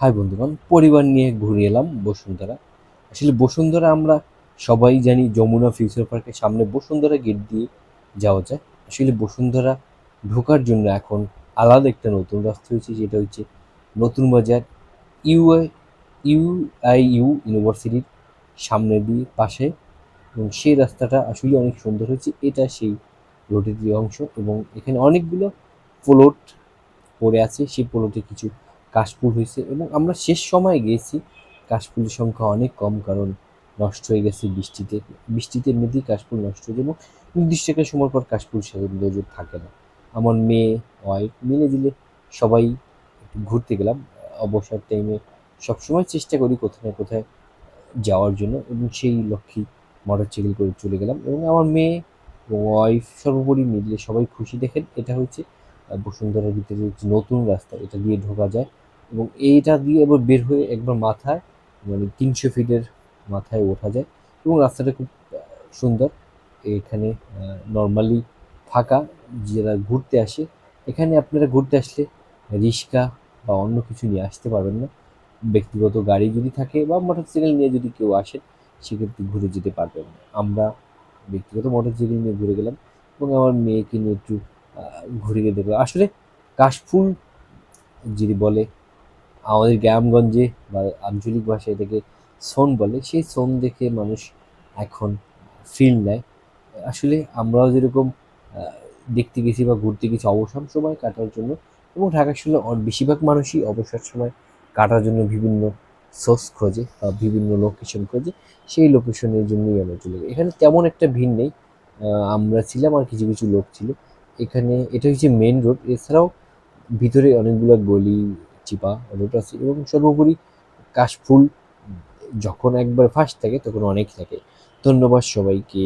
High বন্ধুগণ পরিবার নিয়ে ঘুরে এলাম বসুন্ধরা। আসলে বসুন্ধরা আমরা সবাই জানি যমুনা ফিউচার পার্কের সামনে বসুন্ধরা গেট দিয়ে যাওয়া যায়। আসলে বসুন্ধরা ঢোকার জন্য এখন আলাদা একটা নতুন রাস্তা হয়েছে, যেটা হচ্ছে নতুন বাজার ইউআই, ইউআইইউ ইউনিভার্সিটির সামনে দিয়ে পাশে। এবং সেই রাস্তাটা আসলে অনেক সুন্দর হয়েছে, এটা সেই রোডের অংশ। এবং এখানে অনেকগুলো প্লট পড়ে আছে, সেই প্লটে কিছু কাশফুল হয়েছে এবং আমরা শেষ সময় গিয়েছি। কাশফুলের সংখ্যা অনেক কম কারণ নষ্ট হয়ে গেছে বৃষ্টিতে। বৃষ্টিতে এমনিতেই কাশফুল নষ্ট হয়ে এবং নির্দিষ্ট একটা সময় পর কাশফুল সৌন্দর্য থাকে না। আমার মেয়ে ওয়াইফ মিলে দিলে সবাই ঘুরতে গেলাম। অবসর টাইমে সবসময় চেষ্টা করি কোথায় না কোথায় যাওয়ার জন্য এবং সেই লক্ষ্যেই মোটর সাইকেল করে চলে গেলাম এবং আমার মেয়ে এবং ওয়াইফ সর্বোপরি মিলে সবাই খুশি দেখেন। এটা হচ্ছে বসুন্ধরার ভিতরে নতুন রাস্তা, এটা দিয়ে ঢোকা যায়। এবং এইটা দিয়ে এবার বের হয়ে একবার মাথায় মানে তিনশো ফিটের মাথায় ওঠা যায় এবং রাস্তাটা খুব সুন্দর। এখানে নর্মালি ফাঁকা যারা ঘুরতে আসে এখানে আপনারা ঘুরতে আসলে রিক্সা বা অন্য কিছু নিয়ে আসতে পারবেন না। ব্যক্তিগত গাড়ি যদি থাকে বা মোটরসাইকেল নিয়ে যদি কেউ আসে সেক্ষেত্রে ঘুরে যেতে পারবেন আমরা ব্যক্তিগত মোটরসাইকেল নিয়ে ঘুরে গেলাম এবং আমার মেয়েকে নিয়ে একটু আহ, ঘুরিয়ে দেখলাম। আসলে কাশফুল যদি বলে আমাদের গ্রামগঞ্জে বা আঞ্চলিক ভাষায় এটাকে সোন বলে, সেই সোন দেখে মানুষ এখন ফিল নেয়। আসলে আমরাও যেরকম দেখতে গেছি বা ঘুরতে গেছি অবসর সময় কাটার জন্য এবং ঢাকা শহরে বেশিরভাগ মানুষই অবসর সময় কাটার জন্য বিভিন্ন সোর্স খোঁজে বা বিভিন্ন লোকেশন খোঁজে, সেই লোকেশনের জন্যই আমরা চলে যাই। এখানে তেমন একটা ভিড় নেই। আমরা ছিলাম আর কিছু কিছু লোক ছিল। এখানে এটা হচ্ছে মেন রোড এছাড়াও ভিতরে অনেকগুলো গলি চিপা লোটাস এবং সর্বোপরি কাশফুল যখন একবার ফার্স্ট থাকে তখন অনেক থাকে। ধন্যবাদ সবাইকে।